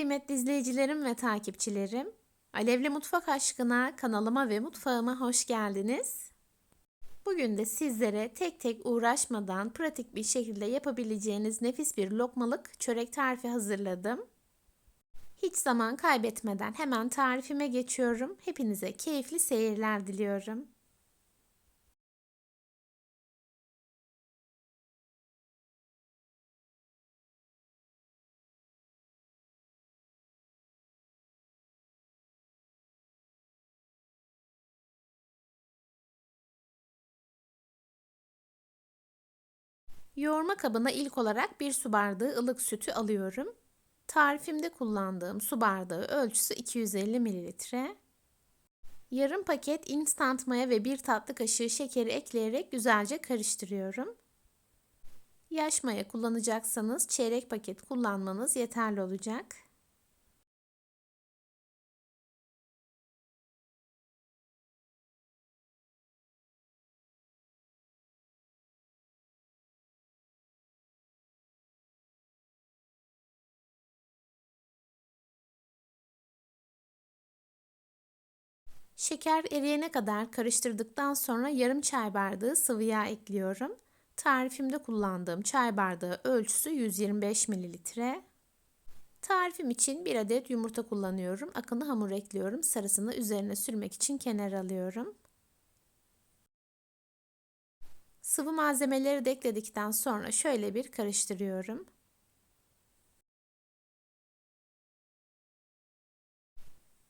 Kıymetli izleyicilerim ve takipçilerim, Alevli Mutfak Aşkına kanalıma ve mutfağıma hoş geldiniz. Bugün de sizlere tek tek uğraşmadan pratik bir şekilde yapabileceğiniz nefis bir lokmalık çörek tarifi hazırladım. Hiç zaman kaybetmeden hemen tarifime geçiyorum. Hepinize keyifli seyirler diliyorum. Yoğurma kabına ilk olarak bir su bardağı ılık sütü alıyorum. Tarifimde kullandığım su bardağı ölçüsü 250 mililitre. Yarım paket instant maya ve bir tatlı kaşığı şekeri ekleyerek güzelce karıştırıyorum. Yaş maya kullanacaksanız çeyrek paket kullanmanız yeterli olacak. Şeker eriyene kadar karıştırdıktan sonra yarım çay bardağı sıvı yağ ekliyorum. Tarifimde kullandığım çay bardağı ölçüsü 125 mililitre. Tarifim için bir adet yumurta kullanıyorum. Akını hamur ekliyorum. Sarısını üzerine sürmek için kenara alıyorum. Sıvı malzemeleri de ekledikten sonra şöyle bir karıştırıyorum.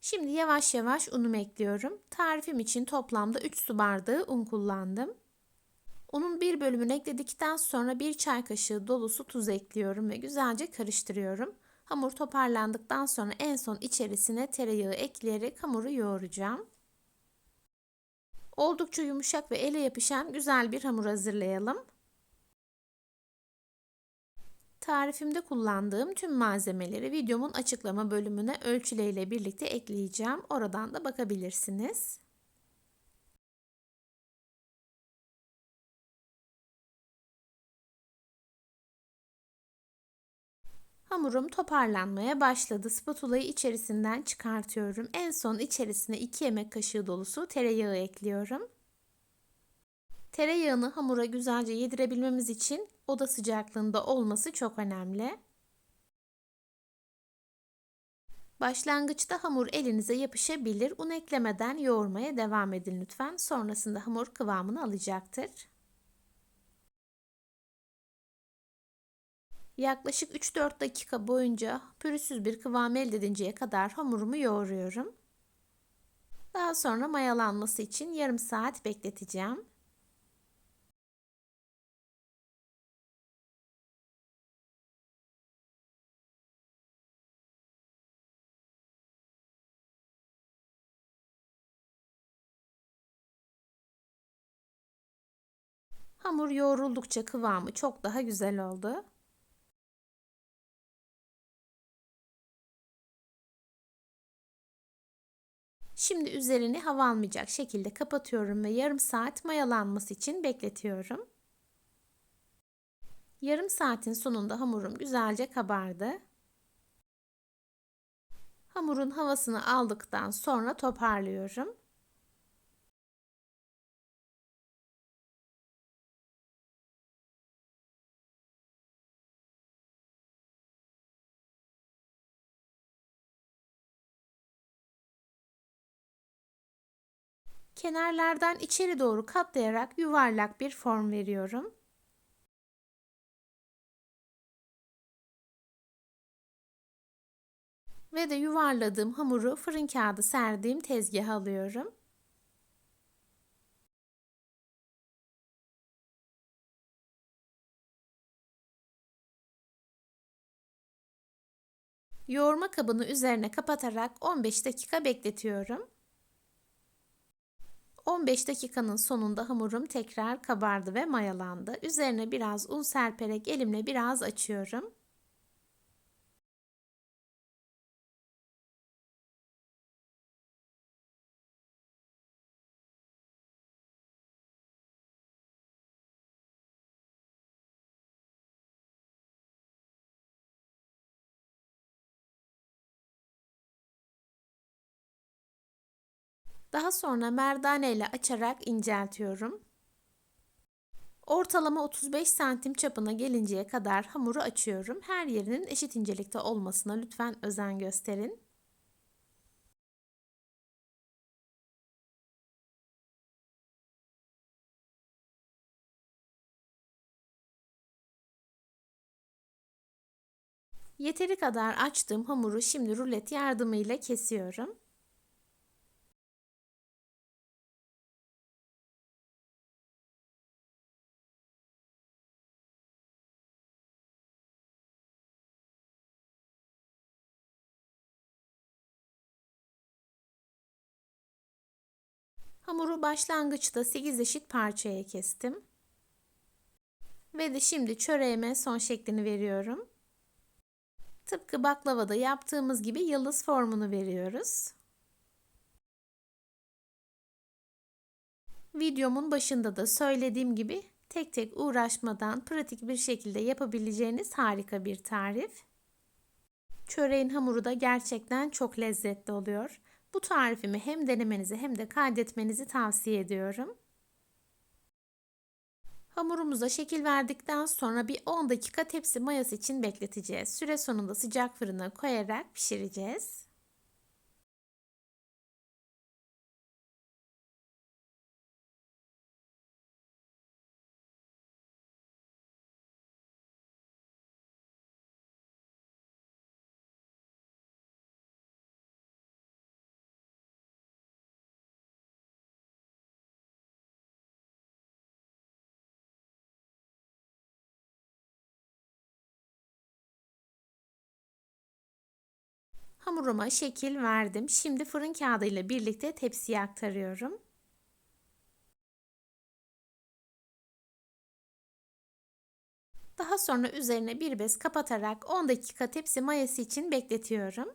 Şimdi yavaş yavaş unumu ekliyorum. Tarifim için toplamda 3 su bardağı un kullandım. Unun bir bölümünü ekledikten sonra bir çay kaşığı dolusu tuz ekliyorum ve güzelce karıştırıyorum. Hamur toparlandıktan sonra en son içerisine tereyağı ekleyerek hamuru yoğuracağım. Oldukça yumuşak ve ele yapışan güzel bir hamur hazırlayalım. Tarifimde kullandığım tüm malzemeleri videomun açıklama bölümüne ölçüleriyle birlikte ekleyeceğim. Oradan da bakabilirsiniz. Hamurum toparlanmaya başladı. Spatulayı içerisinden çıkartıyorum. En son içerisine 2 yemek kaşığı dolusu tereyağı ekliyorum. Tereyağını hamura güzelce yedirebilmemiz için oda sıcaklığında olması çok önemli. Başlangıçta hamur elinize yapışabilir. Un eklemeden yoğurmaya devam edin lütfen. Sonrasında hamur kıvamını alacaktır. Yaklaşık 3-4 dakika boyunca pürüzsüz bir kıvam elde edinceye kadar hamurumu yoğuruyorum. Daha sonra mayalanması için yarım saat bekleteceğim. Hamur yoğruldukça kıvamı çok daha güzel oldu. Şimdi üzerini hava almayacak şekilde kapatıyorum ve yarım saat mayalanması için bekletiyorum. Yarım saatin sonunda hamurum güzelce kabardı. Hamurun havasını aldıktan sonra toparlıyorum. Kenarlardan içeri doğru katlayarak yuvarlak bir form veriyorum. Ve de yuvarladığım hamuru fırın kağıdı serdiğim tezgaha alıyorum. Yoğurma kabını üzerine kapatarak 15 dakika bekletiyorum. 15 dakikanın sonunda hamurum tekrar kabardı ve mayalandı. Üzerine biraz un serperek elimle biraz açıyorum. Daha sonra merdane ile açarak inceltiyorum. Ortalama 35 santim çapına gelinceye kadar hamuru açıyorum. Her yerinin eşit incelikte olmasına lütfen özen gösterin. Yeteri kadar açtığım hamuru şimdi rulet yardımıyla kesiyorum. Hamuru başlangıçta 8 eşit parçaya kestim. Ve de şimdi çöreğime son şeklini veriyorum. Tıpkı baklavada yaptığımız gibi yıldız formunu veriyoruz. Videomun başında da söylediğim gibi tek tek uğraşmadan pratik bir şekilde yapabileceğiniz harika bir tarif. Çöreğin hamuru da gerçekten çok lezzetli oluyor. Bu tarifimi hem denemenizi hem de kaydetmenizi tavsiye ediyorum. Hamurumuza şekil verdikten sonra bir 10 dakika tepsi mayası için bekleteceğiz. Süre sonunda sıcak fırına koyarak pişireceğiz. Hamuruma şekil verdim. Şimdi fırın kağıdı ile birlikte tepsiye aktarıyorum. Daha sonra üzerine bir bez kapatarak 10 dakika tepsi mayası için bekletiyorum.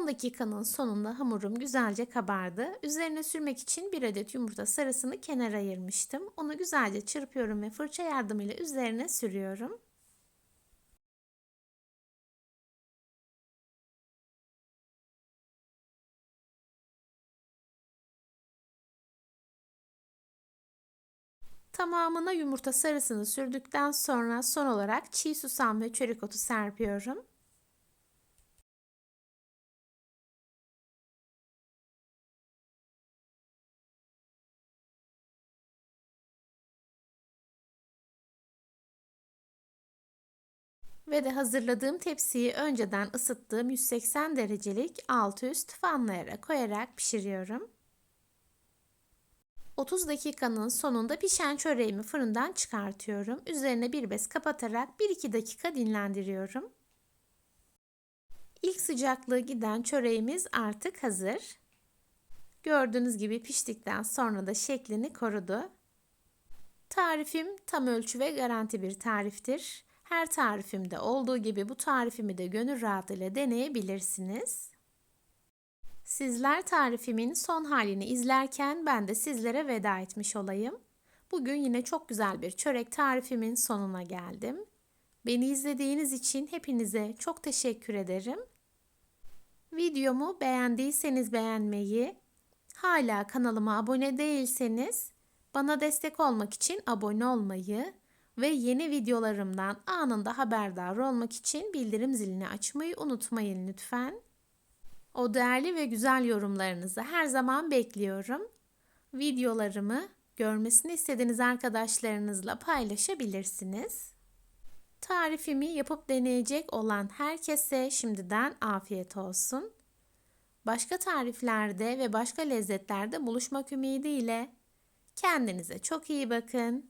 10 dakikanın sonunda hamurum güzelce kabardı. Üzerine sürmek için bir adet yumurta sarısını kenara ayırmıştım. Onu güzelce çırpıyorum ve fırça yardımıyla üzerine sürüyorum. Tamamına yumurta sarısını sürdükten sonra son olarak çiğ susam ve çörek otu serpiyorum. Ve de hazırladığım tepsiyi önceden ısıttığım 180 derecelik alt üst fanlayara koyarak pişiriyorum. 30 dakikanın sonunda pişen çöreğimi fırından çıkartıyorum. Üzerine bir bez kapatarak 1-2 dakika dinlendiriyorum. İlk sıcaklığı giden çöreğimiz artık hazır. Gördüğünüz gibi piştikten sonra da şeklini korudu. Tarifim tam ölçü ve garanti bir tariftir. Her tarifimde olduğu gibi bu tarifimi de gönül rahatlığıyla deneyebilirsiniz. Sizler tarifimin son halini izlerken ben de sizlere veda etmiş olayım. Bugün yine çok güzel bir çörek tarifimin sonuna geldim. Beni izlediğiniz için hepinize çok teşekkür ederim. Videomu beğendiyseniz beğenmeyi, hala kanalıma abone değilseniz bana destek olmak için abone olmayı ve yeni videolarımdan anında haberdar olmak için bildirim zilini açmayı unutmayın lütfen. O değerli ve güzel yorumlarınızı her zaman bekliyorum. Videolarımı görmesini istediğiniz arkadaşlarınızla paylaşabilirsiniz. Tarifimi yapıp deneyecek olan herkese şimdiden afiyet olsun. Başka tariflerde ve başka lezzetlerde buluşmak ümidiyle kendinize çok iyi bakın.